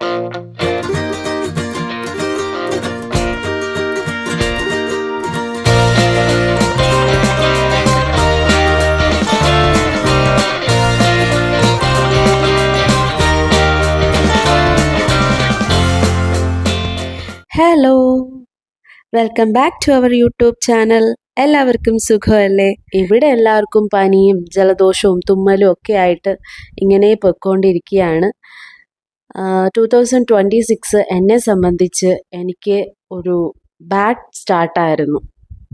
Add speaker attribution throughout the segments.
Speaker 1: Hello welcome back to our YouTube channel എല്ലാവർക്കും സുഖമല്ലേ? ഇവിടെ എല്ലാവർക്കും പനിയും ജലദോഷവും തുമ്മലും ഒക്കെ ആയിട്ട് ഇങ്ങനെ പൊയ്ക്കൊണ്ടിരിക്കുകയാണ്. ടു തൗസൻഡ് ട്വന്റി സിക്സ് എന്നെ സംബന്ധിച്ച് എനിക്ക് ഒരു ബാഡ് സ്റ്റാർട്ടായിരുന്നു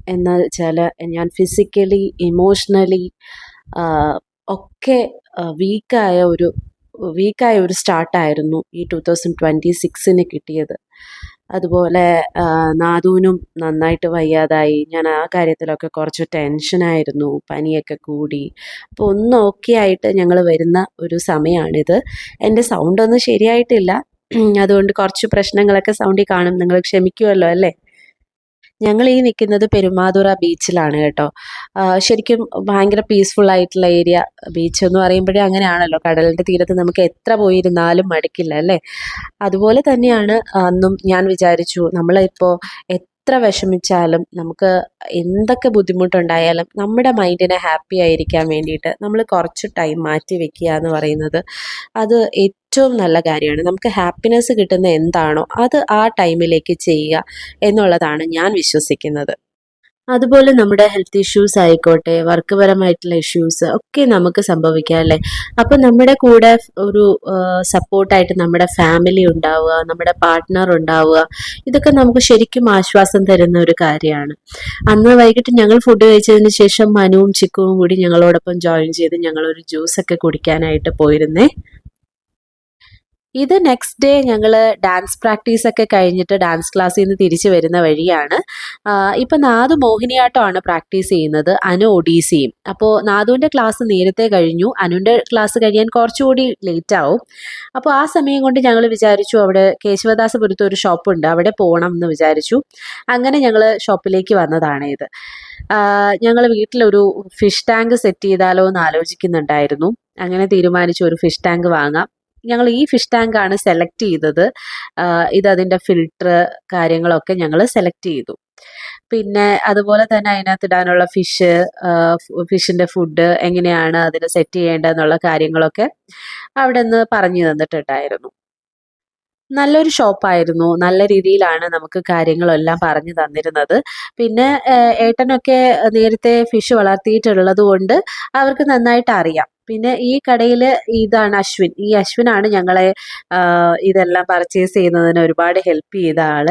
Speaker 1: എന്ന് വെച്ചാൽ ഞാൻ ഫിസിക്കലി ഇമോഷണലി ഒക്കെ വീക്കായ ഒരു വീക്കായ ഒരു സ്റ്റാർട്ടായിരുന്നു ഈ ടു തൗസൻഡ് ട്വന്റി സിക്സിന് കിട്ടിയത്. അതുപോലെ നാദൂനും നന്നായിട്ട് വയ്യാതായി. ഞാൻ ആ കാര്യത്തിലൊക്കെ കുറച്ച് ടെൻഷനായിരുന്നു പനിയൊക്കെ കൂടി. അപ്പോൾ ഒന്ന് ഓക്കെ ആയിട്ട് ഞങ്ങൾ വരുന്ന ഒരു സമയമാണിത് എന്റെ സൗണ്ടൊന്നും ശരിയായിട്ടില്ല. അതുകൊണ്ട് കുറച്ച് പ്രശ്നങ്ങളൊക്കെ സൗണ്ടിൽ കാണും. നിങ്ങൾ ക്ഷമിക്കുമല്ലോ അല്ലേ? ഞങ്ങൾ ഈ നിൽക്കുന്നത് പെരുമാതുറ ബീച്ചിലാണ് കേട്ടോ. ശരിക്കും ഭയങ്കര പീസ്ഫുൾ ആയിട്ടുള്ള ഏരിയ ബീച്ച് എന്ന് പറയുമ്പോഴേ അങ്ങനെയാണല്ലോ. കടലിന്റെ തീരത്ത് നമുക്ക് എത്ര പോയിരുന്നാലും മടുക്കില്ല അല്ലേ? അതുപോലെ തന്നെയാണ് അന്നും ഞാൻ വിചാരിച്ചു നമ്മളിപ്പോൾ എത്ര വിഷമിച്ചാലും നമുക്ക് എന്തൊക്കെ ബുദ്ധിമുട്ടുണ്ടായാലും നമ്മുടെ മൈൻഡിനെ ഹാപ്പി ആയിരിക്കാൻ വേണ്ടിയിട്ട് നമ്മൾ കുറച്ച് ടൈം മാറ്റി വെക്കുക എന്ന് പറയുന്നത് അത് ഏറ്റവും നല്ല കാര്യമാണ്. നമുക്ക് ഹാപ്പിനെസ് കിട്ടുന്ന എന്താണോ അത് ആ ടൈമിലേക്ക് ചെയ്യുക എന്നുള്ളതാണ് ഞാൻ വിശ്വസിക്കുന്നത്. അതുപോലെ നമ്മുടെ ഹെൽത്ത് ഇഷ്യൂസ് ആയിക്കോട്ടെ വർക്ക് പരമായിട്ടുള്ള ഇഷ്യൂസ് ഒക്കെ നമുക്ക് സംഭവിക്കാം അല്ലേ? അപ്പം നമ്മുടെ കൂടെ ഒരു സപ്പോർട്ടായിട്ട് നമ്മുടെ ഫാമിലി ഉണ്ടാവുക നമ്മുടെ പാർട്ട്ണർ ഉണ്ടാവുക ഇതൊക്കെ നമുക്ക് ശരിക്കും ആശ്വാസം തരുന്ന ഒരു കാര്യമാണ്. അന്ന് വൈകിട്ട് ഞങ്ങൾ ഫുഡ് കഴിച്ചതിന് ശേഷം മനുവും ചിക്കുവും കൂടി ഞങ്ങളോടൊപ്പം ജോയിൻ ചെയ്ത് ഞങ്ങളൊരു ജ്യൂസൊക്കെ കുടിക്കാനായിട്ട് പോയിരുന്നേ. ഇത് നെക്സ്റ്റ് ഡേ ഞങ്ങൾ ഡാൻസ് പ്രാക്ടീസ് ഒക്കെ കഴിഞ്ഞിട്ട് ഡാൻസ് ക്ലാസ്സിൽ നിന്ന് തിരിച്ചു വരുന്ന വഴിയാണ്. ഇപ്പം നാദു മോഹിനിയാട്ടമാണ് പ്രാക്ടീസ് ചെയ്യുന്നത് അനു ഒഡീസിയും. അപ്പോൾ നാദുവിന്റെ ക്ലാസ് നേരത്തെ കഴിഞ്ഞു അനുവിന്റെ ക്ലാസ് കഴിയാൻ കുറച്ചുകൂടി ലേറ്റ് ആവും. അപ്പോൾ ആ സമയം കൊണ്ട് ഞങ്ങൾ വിചാരിച്ചു അവിടെ കേശവദാസപുരത്ത് ഒരു ഷോപ്പുണ്ട് അവിടെ പോകണം എന്ന് വിചാരിച്ചു. അങ്ങനെ ഞങ്ങൾ ഷോപ്പിലേക്ക് വന്നതാണ് ഇത്. ഞങ്ങൾ വീട്ടിലൊരു ഫിഷ് ടാങ്ക് സെറ്റ് ചെയ്താലോ എന്ന് ആലോചിക്കുന്നുണ്ടായിരുന്നു. അങ്ങനെ തീരുമാനിച്ചു ഒരു ഫിഷ് ടാങ്ക് വാങ്ങാം. ഞങ്ങൾ ഈ ഫിഷ് ടാങ്ക് ആണ് സെലക്ട് ചെയ്തത്. ഇത് അതിന്റെ ഫിൽട്ടർ കാര്യങ്ങളൊക്കെ ഞങ്ങൾ സെലക്ട് ചെയ്തു. പിന്നെ അതുപോലെ തന്നെ അതിനകത്ത് ഇടാനുള്ള ഫിഷ് ഫിഷിന്റെ ഫുഡ് എങ്ങനെയാണ് അതിന് സെറ്റ് ചെയ്യേണ്ടതെന്നുള്ള കാര്യങ്ങളൊക്കെ അവിടെ നിന്ന് പറഞ്ഞു തന്നിട്ടുണ്ടായിരുന്നു. നല്ലൊരു ഷോപ്പായിരുന്നു നല്ല രീതിയിലാണ് നമുക്ക് കാര്യങ്ങളെല്ലാം പറഞ്ഞു തന്നിരുന്നത്. പിന്നെ ഏട്ടനൊക്കെ നേരത്തെ ഫിഷ് വളർത്തിയിട്ടുള്ളത് കൊണ്ട് അവർക്ക് നന്നായിട്ട് അറിയാം. പിന്നെ ഈ കടയിൽ ഇതാണ് അശ്വിൻ. ഈ അശ്വിനാണ് ഞങ്ങളെ ഇതെല്ലാം പർച്ചേസ് ചെയ്യുന്നതിന് ഒരുപാട് ഹെൽപ്പ് ചെയ്ത ആൾ.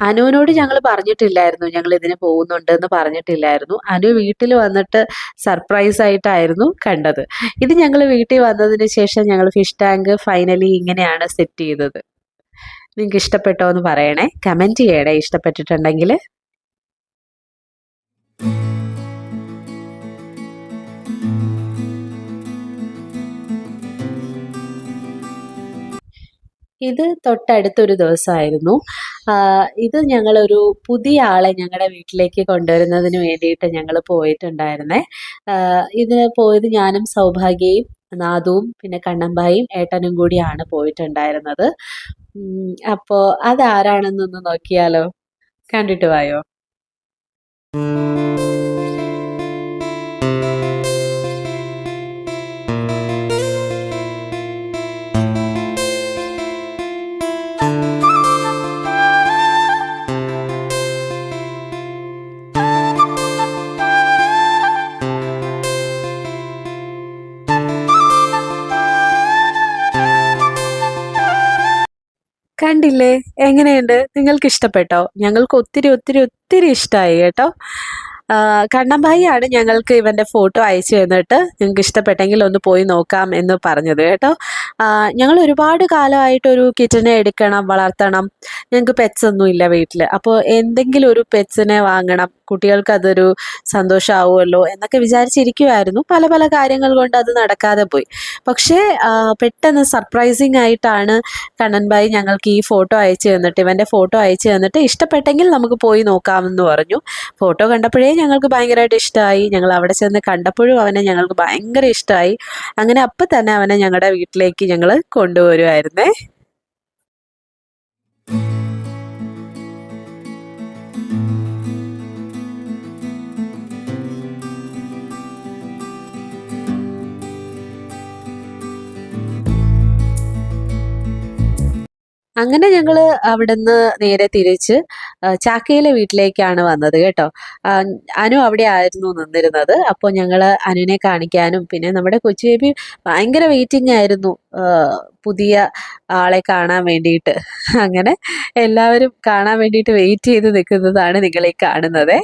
Speaker 1: അനുവിനോട് ഞങ്ങൾ പറഞ്ഞിട്ടില്ലായിരുന്നു ഞങ്ങൾ ഇതിന് പോകുന്നുണ്ട് എന്ന് പറഞ്ഞിട്ടില്ലായിരുന്നു. അനു വീട്ടിൽ വന്നിട്ട് സർപ്രൈസ് ആയിട്ടായിരുന്നു കണ്ടത്. ഇത് ഞങ്ങൾ വീട്ടിൽ വന്നതിന് ശേഷം ഞങ്ങൾ ഫിഷ് ടാങ്ക് ഫൈനലി ഇങ്ങനെയാണ് സെറ്റ് ചെയ്തത്. നിങ്ങൾക്ക് ഇഷ്ടപ്പെട്ടോ എന്ന് പറയണേ. കമന്റ് ചെയ്യണേ ഇഷ്ടപ്പെട്ടിട്ടുണ്ടെങ്കിൽ ഇത് തൊട്ടടുത്തൊരു ദിവസമായിരുന്നു. ഇത് ഞങ്ങളൊരു പുതിയ ആളെ ഞങ്ങളുടെ വീട്ടിലേക്ക് കൊണ്ടുവരുന്നതിന് വേണ്ടിയിട്ട് ഞങ്ങൾ പോയിട്ടുണ്ടായിരുന്നേ. ഇതിന് പോയത് ഞാനും സൗഭാഗ്യയും നാദുവും പിന്നെ കണ്ണമ്പായും ഏട്ടനും കൂടിയാണ് പോയിട്ടുണ്ടായിരുന്നത്. അപ്പോൾ അതാരാണെന്നൊന്ന് നോക്കിയാലോ? കണ്ടിട്ട് വായോ? കണ്ടില്ലേ? എങ്ങനെയുണ്ട്? നിങ്ങൾക്ക് ഇഷ്ടപ്പെട്ടോ ഞങ്ങൾക്ക് ഒത്തിരി ഒത്തിരി ഒത്തിരി ഇഷ്ടമായി കേട്ടോ. കണ്ണമ്പായിയാണ് ഞങ്ങൾക്ക് ഇവന്റെ ഫോട്ടോ അയച്ചു തന്നിട്ട് നിങ്ങൾക്ക് ഇഷ്ടപ്പെട്ടെങ്കിൽ ഒന്ന് പോയി നോക്കാം എന്ന് പറഞ്ഞത് കേട്ടോ. ഞങ്ങൾ ഒരുപാട് കാലമായിട്ടൊരു കിറ്റനെ എടുക്കണം വളർത്തണം. ഞങ്ങൾക്ക് പെറ്റ്സ് ഒന്നും ഇല്ല വീട്ടിൽ അപ്പോൾ എന്തെങ്കിലും ഒരു പെറ്റ്സിനെ വാങ്ങണം. കുട്ടികൾക്ക് അതൊരു സന്തോഷമാവുമല്ലോ എന്നൊക്കെ വിചാരിച്ചിരിക്കുമായിരുന്നു പല പല കാര്യങ്ങൾ കൊണ്ട് അത് നടക്കാതെ പോയി. പക്ഷേ പെട്ടെന്ന് സർപ്രൈസിങ് ആയിട്ടാണ് കണ്ണൻബായി ഞങ്ങൾക്ക് ഈ ഫോട്ടോ അയച്ചു തന്നിട്ട് ഇവന്റെ ഫോട്ടോ അയച്ചു തന്നിട്ട് ഇഷ്ടപ്പെട്ടെങ്കിൽ നമുക്ക് പോയി നോക്കാമെന്ന് പറഞ്ഞു. ഫോട്ടോ കണ്ടപ്പോഴേ ഞങ്ങൾക്ക് ഭയങ്കരമായിട്ട് ഇഷ്ടമായി. ഞങ്ങൾ അവിടെ ചെന്ന് കണ്ടപ്പോഴും അവനെ ഞങ്ങൾക്ക് ഭയങ്കര ഇഷ്ടമായി. അങ്ങനെ അപ്പം തന്നെ അവനെ ഞങ്ങളുടെ വീട്ടിലേക്ക് ഞങ്ങൾ കൊണ്ടുവരുമായിരുന്നേ അങ്ങനെ ഞങ്ങൾ അവിടുന്ന് നേരെ തിരിച്ച് ചാക്കയിലെ വീട്ടിലേക്കാണ് വന്നത് കേട്ടോ. അനു അവിടെ ആയിരുന്നു നിന്നിരുന്നത്. അപ്പോൾ ഞങ്ങൾ അനുവിനെ കാണിക്കാനും പിന്നെ നമ്മുടെ കൊച്ചു ബേബി ഭയങ്കര വെയിറ്റിംഗ് ആയിരുന്നു പുതിയ ആളെ കാണാൻ വേണ്ടിയിട്ട്. അങ്ങനെ എല്ലാവരും കാണാൻ വേണ്ടിയിട്ട് വെയിറ്റ് ചെയ്ത് നിൽക്കുന്നതാണ് നിങ്ങളെ കാണുന്നത്.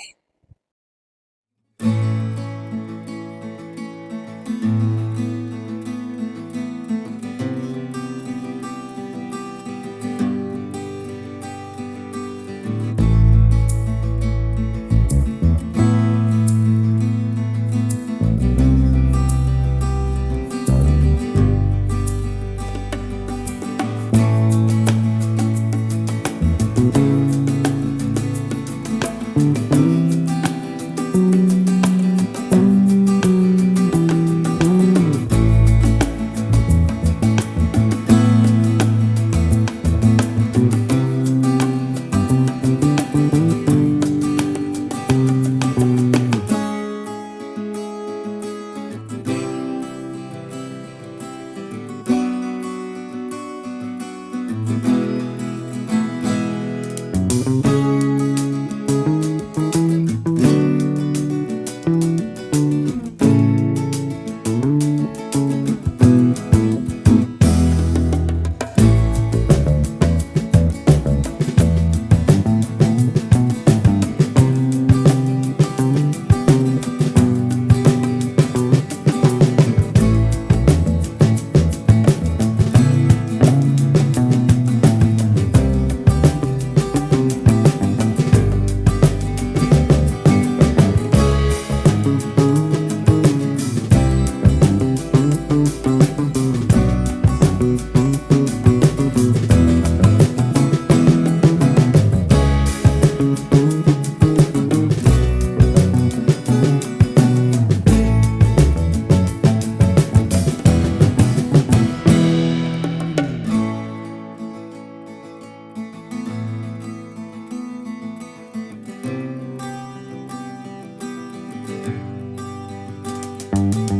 Speaker 2: Thank you.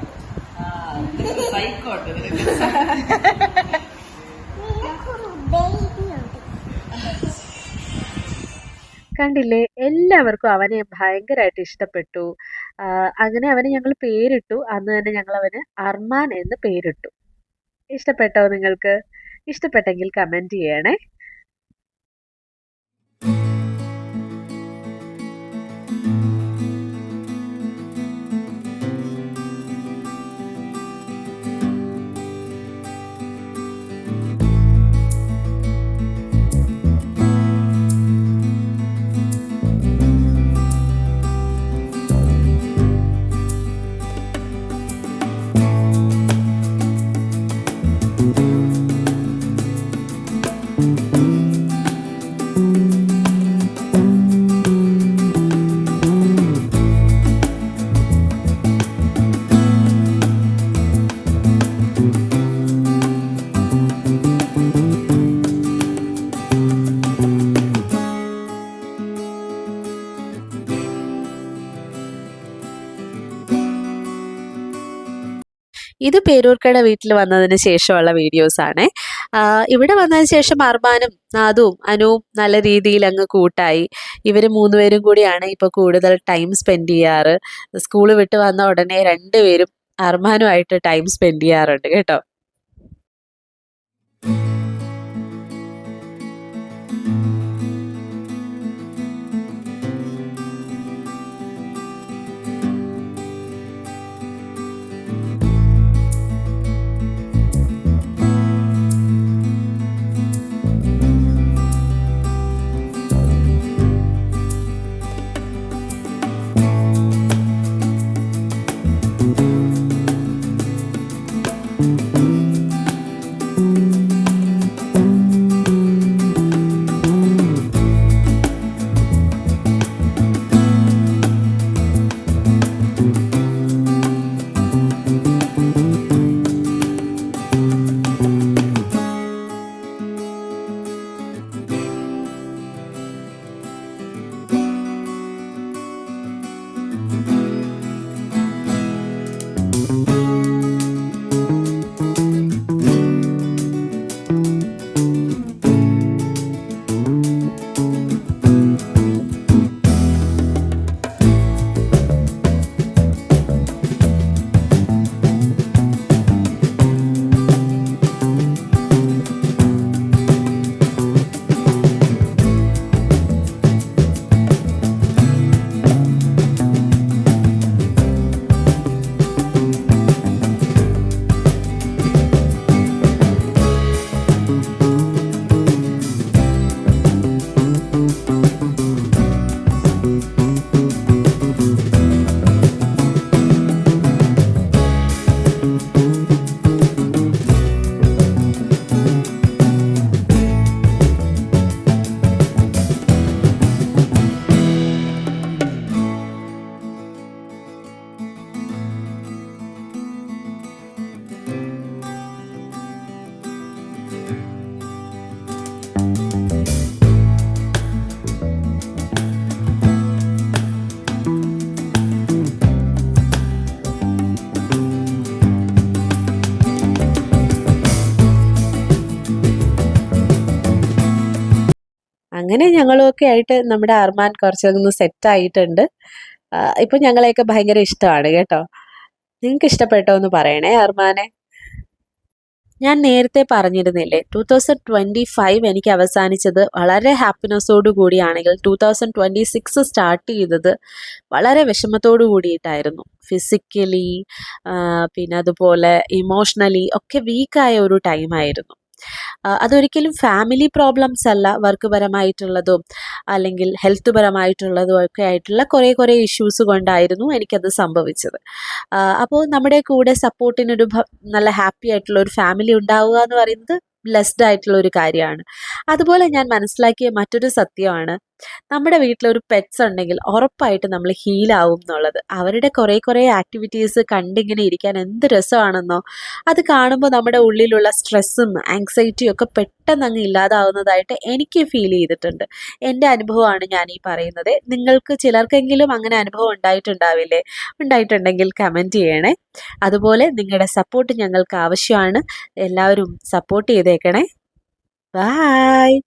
Speaker 1: കണ്ടില്ലേ എല്ലാവർക്കും അവനെ ഭയങ്കരമായിട്ട് ഇഷ്ടപ്പെട്ടു. അങ്ങനെ അവന് ഞങ്ങൾ പേരിട്ടു. അന്ന് തന്നെ ഞങ്ങൾ അവന് അർമാൻ എന്ന് പേരിട്ടു. ഇഷ്ടപ്പെട്ടോ നിങ്ങൾക്ക്? ഇഷ്ടപ്പെട്ടെങ്കിൽ കമന്റ് ചെയ്യണേ. പേരൂർക്കട വീട്ടിൽ വന്നതിന് ശേഷമുള്ള വീഡിയോസാണ് ഇവിടെ വന്നതിന് ശേഷം അർമാനും നാദുവും അനുവും നല്ല രീതിയിൽ അങ്ങ് കൂട്ടായി. ഇവർ മൂന്നുപേരും കൂടിയാണ് ഇപ്പോൾ കൂടുതൽ ടൈം സ്പെൻഡ് ചെയ്യാറ്. സ്കൂൾ വിട്ട് വന്ന ഉടനെ രണ്ടുപേരും അർമാനുമായിട്ട് ടൈം സ്പെൻഡ് ചെയ്യാറുണ്ട് കേട്ടോ. അങ്ങനെ ഞങ്ങളുമൊക്കെ ആയിട്ട് നമ്മുടെ അർമാൻ കുറച്ചൊന്ന് സെറ്റ് ആയിട്ടുണ്ട്. ഇപ്പം ഞങ്ങളെയൊക്കെ ഭയങ്കര ഇഷ്ടമാണ് കേട്ടോ. നിങ്ങൾക്ക് ഇഷ്ടപ്പെട്ടോ എന്ന് പറയണേ അർമാനെ ഞാൻ നേരത്തെ പറഞ്ഞിരുന്നില്ലേ ടൂ തൗസൻഡ് ട്വന്റി ഫൈവ് എനിക്ക് അവസാനിച്ചത് വളരെ ഹാപ്പിനെസ്സോടു കൂടിയാണെങ്കിൽ two thousand twenty six start ചെയ്തത് വളരെ വിഷമത്തോടു കൂടിയിട്ടായിരുന്നു. ഫിസിക്കലി പിന്നെ അതുപോലെ ഇമോഷണലി ഒക്കെ വീക്കായ ഒരു ടൈമായിരുന്നു അതൊരിക്കലും ഫാമിലി പ്രോബ്ലംസ് അല്ല വർക്ക് പരമായിട്ടുള്ളതും അല്ലെങ്കിൽ ഹെൽത്ത് പരമായിട്ടുള്ളതും ഒക്കെ ആയിട്ടുള്ള കുറേ കുറേ ഇഷ്യൂസ് കൊണ്ടായിരുന്നു എനിക്കത് സംഭവിച്ചത്. അപ്പോൾ നമ്മുടെ കൂടെ സപ്പോർട്ടിനൊരു നല്ല ഹാപ്പി ആയിട്ടുള്ള ഒരു ഫാമിലി ഉണ്ടാവുക എന്ന് പറയുന്നത് ബ്ലെസ്ഡ് ആയിട്ടുള്ള ഒരു കാര്യമാണ്. അതുപോലെ ഞാൻ മനസ്സിലാക്കിയ മറ്റൊരു സത്യമാണ്. നമ്മുടെ വീട്ടിൽ ഒരു പെറ്റ്സ് ഉണ്ടെങ്കിൽ ഉറപ്പായിട്ട് നമ്മൾ ഹീലാവും എന്നുള്ളത്. അവരുടെ കുറേ കുറേ ആക്ടിവിറ്റീസ് കണ്ടിങ്ങനെ ഇരിക്കാൻ എന്ത് രസമാണെന്നോ അത് കാണുമ്പോൾ നമ്മുടെ ഉള്ളിലുള്ള സ്ട്രെസ്സും ആങ്സൈറ്റിയും ഒക്കെ പെട്ടെന്ന് അങ്ങ് ഇല്ലാതാവുന്നതായിട്ട് എനിക്ക് ഫീൽ ചെയ്തിട്ടുണ്ട്. എന്റെ അനുഭവമാണ് ഞാൻ ഈ പറയുന്നത്. നിങ്ങൾക്ക് ചിലർക്കെങ്കിലും അങ്ങനെ അനുഭവം ഉണ്ടായിട്ടുണ്ടാവില്ലേ? ഉണ്ടായിട്ടുണ്ടെങ്കിൽ കമന്റ് ചെയ്യണേ. അതുപോലെ നിങ്ങളുടെ സപ്പോർട്ട് ഞങ്ങൾക്ക് ആവശ്യമാണ്. എല്ലാവരും സപ്പോർട്ട് ചെയ്തേക്കണേ. ബായ്